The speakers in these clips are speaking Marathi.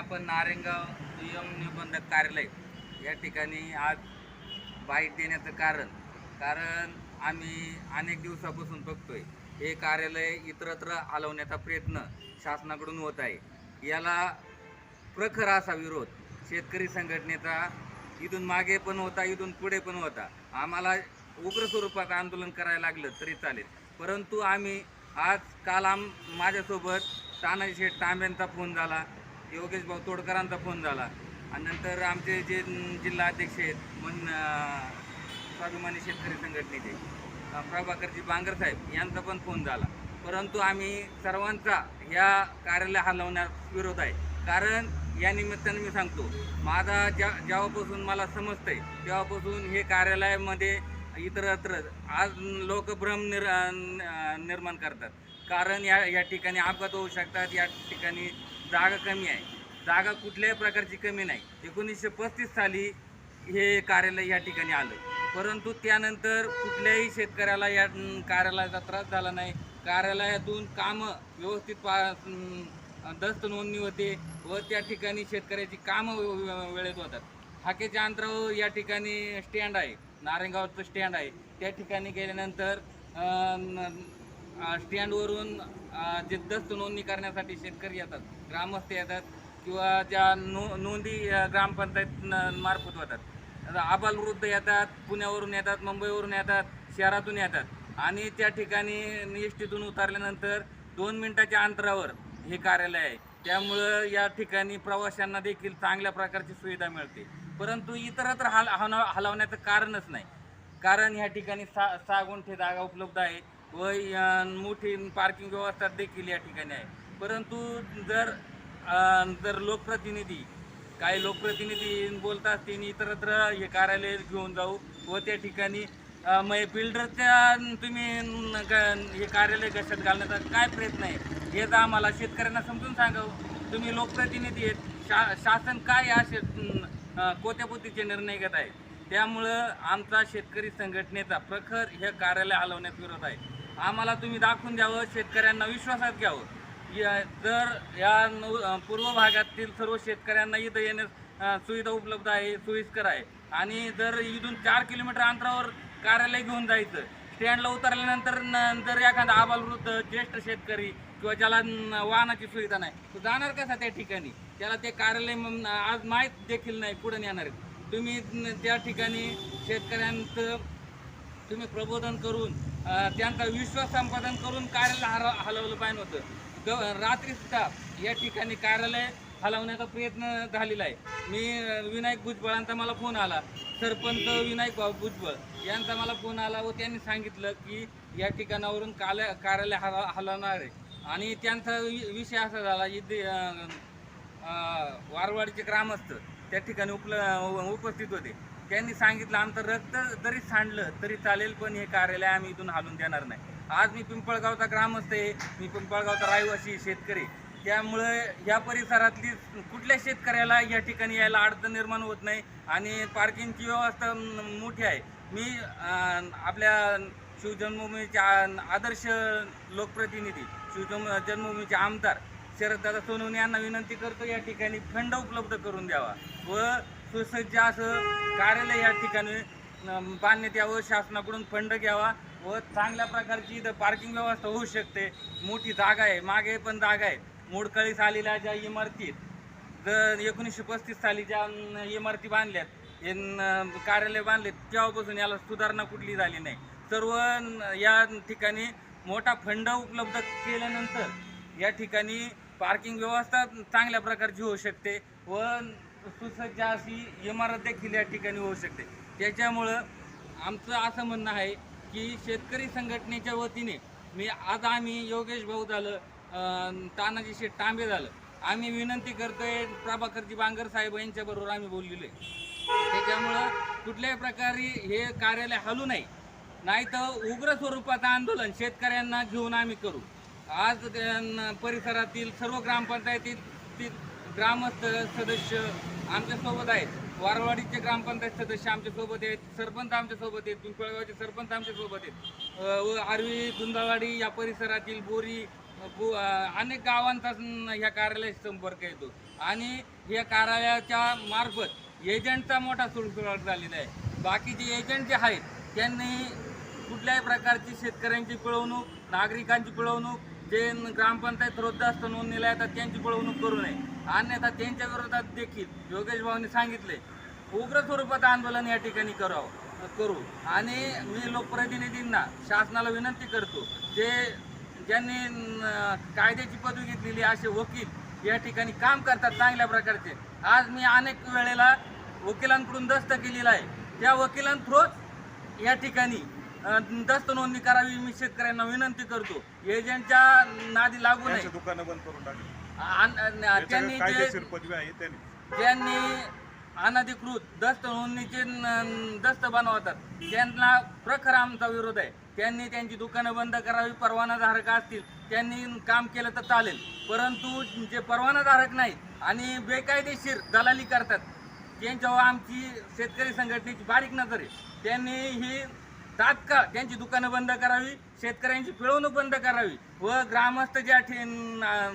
आपण नारेंगाव दुय्यम निबंधक कार्यालय या ठिकाणी आज बाईट देण्याचं कारण कारण आम्ही अनेक दिवसापासून बघतोय हे कार्यालय इतरत्र हलवण्याचा प्रयत्न शासनाकडून होत आहे. याला प्रखर असा विरोध शेतकरी संघटनेचा इथून मागे पण होता इथून पुढे पण होता. आम्हाला उग्र स्वरूपात आंदोलन करायला लागलं तरी चालेल. परंतु आम्ही आज काल आम माझ्यासोबत तानाजी शेठ तांब्यांचा फोन झाला. योगेश भाऊ तोडकरांचा फोन झाला. आणि नंतर आमचे जे जिल्हा अध्यक्ष आहेत मन स्वाभिमानी शेतकरी संघटनेचे प्रभाकरजी बांगर साहेब यांचा पण फोन झाला. परंतु आम्ही सर्वांचा ह्या कार्यालय हलवण्यास विरोध आहे. कारण या निमित्ताने मी सांगतो माझा ज्या जेव्हापासून मला समजतंय तेव्हापासून हे कार्यालयामध्ये इतरत्र आज लोक भ्रम निर निर्माण करतात. कारण या या ठिकाणी अपघात होऊ शकतात या ठिकाणी जागा कमी आहे. जागा कुठल्याही प्रकारची कमी नाही. एकोणीसशे पस्तीस साली हे कार्यालय या ठिकाणी आलं. परंतु त्यानंतर कुठल्याही शेतकऱ्याला या कार्यालयाचा त्रास झाला नाही. कार्यालयातून कामं व्यवस्थित पा दस्त नोंदणी होते व त्या ठिकाणी शेतकऱ्याची कामं वे- वेळेत होतात. हाकेच्या अंतरावर या ठिकाणी स्टँड आहे. नारायणगावचं स्टँड आहे. त्या ठिकाणी गेल्यानंतर स्टँडवरून जिद्दस्त जे दस्त नोंदणी करण्यासाठी शेतकरी येतात ग्रामस्थ येतात किंवा ज्या नो नोंदी ग्रामपंचायत न- मार्फत होतात आबालवृद्ध येतात पुण्यावरून येतात मुंबईवरून येतात शहरातून येतात आणि त्या ठिकाणी एस टीतून उतरल्यानंतर दोन मिनटाच्या अंतरावर हे कार्यालय आहे. त्यामुळं या ठिकाणी प्रवाशांना देखील चांगल्या प्रकारची सुविधा मिळते. परंतु इतरत्र हल हलवण्याचं कारणच नाही. कारण ह्या ठिकाणी सा सागुंठे जागा उपलब्ध आहे. व मोठी पार्किंग व्यवस्था देखील या ठिकाणी आहे. परंतु जर जर लोकप्रतिनिधी काही लोकप्रतिनिधी बोलतात त्यांनी इतरत्र हे कार्यालय घेऊन जाऊ व त्या ठिकाणी मग बिल्डरच्या तुम्ही ग- हे कार्यालय घशात घालण्याचा काय प्रयत्न आहे? हे तर आम्हाला शेतकऱ्यांना समजून सांगावं. तुम्ही लोकप्रतिनिधी आहेत. शा शासन काय असे अं, कोत्यापोतीचे निर्णय घेत आहे? त्यामुळं आमचा शेतकरी संघटनेचा प्रखर हे कार्यालय हलवण्यात विरोध आहे. आम्हाला तुम्ही दाखवून द्यावं शेतकऱ्यांना विश्वासात घ्यावं. या जर या नऊ पूर्व भागातील सर्व शेतकऱ्यांना इथं येण्यास सुविधा उपलब्ध आहे सोयीस्कर आहे. आणि जर इथून चार किलोमीटर अंतरावर कार्यालय घेऊन जायचं स्टँडला उतरल्यानंतर न- जर एखादा आबालवृद्ध ज्येष्ठ शेतकरी किंवा ज्याला वाहनाची सुविधा नाही तो जाणार कसा त्या ठिकाणी? त्याला ते कार्यालय आज माहीत देखील नाही पुढे नेणार तुम्ही त्या ठिकाणी शेतकऱ्यांचं तुम्ही प्रबोधन करून त्यांचा विश्वास संपादन करून कार्यालय हर हलवलं पाहिजे होतं. ग रात्रीसुद्धा या ठिकाणी कार्यालय हलवण्याचा प्रयत्न झालेला आहे. मी विनायक भुजबळांचा मला फोन आला. सरपंच विनायक भाऊ भुजबळ यांचा मला फोन आला व त्यांनी सांगितलं की या ठिकाणावरून काल कार्यालय हल हलवणार आहे. आणि त्यांचा वि- विषय असा झाला इथे वारवाडीचे ग्रामस्थ त्या ठिकाणी उपल उपस्थित होते. त्यांनी सांगितलं आमचं रक्त जरी सांडलं तरी चालेल पण हे कार्यालय आम्ही इथून हालून देणार नाही. आज मी पिंपळगावचा ग्रामस्थ आहे मी पिंपळगावचा रहिवासी शेतकरी त्यामुळे या परिसरातली कुठल्या शेतकऱ्याला या ठिकाणी यायला अडचण निर्माण होत नाही आणि पार्किंगची व्यवस्था मोठी आहे. मी आपल्या शिवजन्मभूमीचे आदर्श लोकप्रतिनिधी शिवजन्म जन्मभूमीचे आमदार शरददादा सोनवणे यांना विनंती करतो या ठिकाणी फंड उपलब्ध करून द्यावा व सुसज्ज असं कार्यालय या ठिकाणी बांधण्यात यावं शासनाकडून फंड घ्यावा व चांगल्या प्रकारची इथं पार्किंग व्यवस्था होऊ शकते. मोठी जागा आहे मागे पण जागा आहे. मोडकळीस आलेल्या ज्या इमारतीत जर एकोणीसशे पस्तीस साली ज्या इमारती बांधल्यात हे कार्यालय बांधले तेव्हापासून याला सुधारणा कुठली झाली नाही. सर्व या ठिकाणी मोठा फंड उपलब्ध केल्यानंतर या ठिकाणी पार्किंग व्यवस्था चांगल्या प्रकारची होऊ शकते व सुसज्ज अशी इमारत देखील या ठिकाणी होऊ शकते. त्याच्यामुळं आमचं असं म्हणणं आहे की शेतकरी संघटनेच्या वतीने मी आज आम्ही योगेश भाऊ झालं तानाजी शेठ तांबे झालं. आम्ही विनंती करतोय प्रभाकरजी बांगर साहेब यांच्याबरोबर आम्ही बोललेलो आहे. त्याच्यामुळं कुठल्याही प्रकारे हे कार्यालय हलू नाही नाही तर उग्र स्वरूपाचं आंदोलन शेतकऱ्यांना घेऊन आम्ही करू. आज परिसरातील सर्व ग्रामपंचायतीत ती- ग्रामस्थ सदस्य आमच्यासोबत आहेत. वारवाडीचे ग्रामपंचायत सदस्य आमच्यासोबत आहेत. सरपंच आमच्यासोबत आहेत. पिंपळगावचे सरपंच आमच्यासोबत आहेत. व आरवी धुंदावाडी या परिसरातील बोरी बो अनेक गावांचा ह्या कार्यालयाशी संपर्क येतो. आणि या कार्यालयाच्या मार्फत एजंटचा मोठा सुळसुळाट झालेला आहे. बाकीचे एजंट जे आहेत त्यांनी कुठल्याही प्रकारची शेतकऱ्यांची पिळवणूक नागरिकांची पिळवणूक जे न- ग्रामपंचायत रोजदास्त नोंदणीला येतात त्यांची पळवणूक करू नये. अन्यथा त्यांच्या विरोधात देखील योगेश भाऊंनी सांगितले उग्र स्वरूपात आंदोलन या ठिकाणी करावं. करू. आणि मी लोकप्रतिनिधींना शासनाला विनंती करतो जे ज्यांनी कायद्याची पदवी घेतलेली असे वकील या ठिकाणी काम करतात चांगल्या प्रकारचे. आज मी अनेक वेळेला वकिलांकडून दस्त केलेला आहे. त्या वकिलांथ्रूच या ठिकाणी दस्त नोंदणी करावी मी शेतकऱ्यांना विनंती करतो. एजंटच्या नादी लागू नये. दुकानं बंद करून टाकली. त्यांनी त्याच्याकडे जे कायदेशीर पदवी आहे त्यांनी. ज्यांनी अनधिकृत दस्त नोंदणीचे दस्त बनवतात त्यांना प्रखर आमचा विरोध आहे. त्यांनी त्यांची दुकानं बंद करावी परवानाधारक असतील त्यांनी काम केलं तर चालेल. परंतु जे परवानाधारक नाहीत आणि बेकायदेशीर दलाली करतात त्यांच्यावर आमची शेतकरी संघटनेची बारीक नजर आहे. त्यांनी ही तात्काळ त्यांची दुकानं बंद करावी शेतकऱ्यांची पिळवणूक बंद करावी व ग्रामस्थ ज्या ठे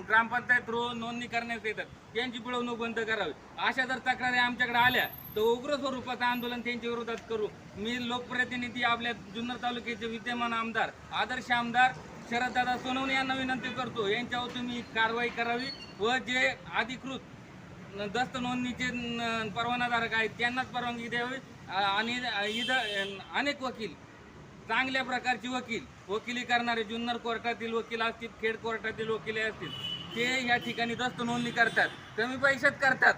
ग्रामपंचायत रो नोंदणी करण्यात येतात त्यांची पिळवणूक बंद करावी. अशा जर तक्रारी आमच्याकडे आल्या तर उग्र स्वरूपाचं आंदोलन त्यांच्या विरोधात करू. मी लोकप्रतिनिधी आपल्या जुन्नर तालुक्याचे विद्यमान आमदार आदर्श आमदार शरददादा सोनवणे यांना विनंती करतो यांच्यावर तुम्ही कारवाई करावी व जे अधिकृत दस्त नोंदणीचे न- परवानाधारक आहेत त्यांनाच परवानगी द्यावी. आणि इथं अनेक वकील चांगल्या प्रकारचे वकील वकिली करणारे जुन्नर कोर्टातील वकील असतील खेड कोर्टातील वकिले असतील ते या ठिकाणी दस्त नोंदणी करतात कमी पैशात करतात.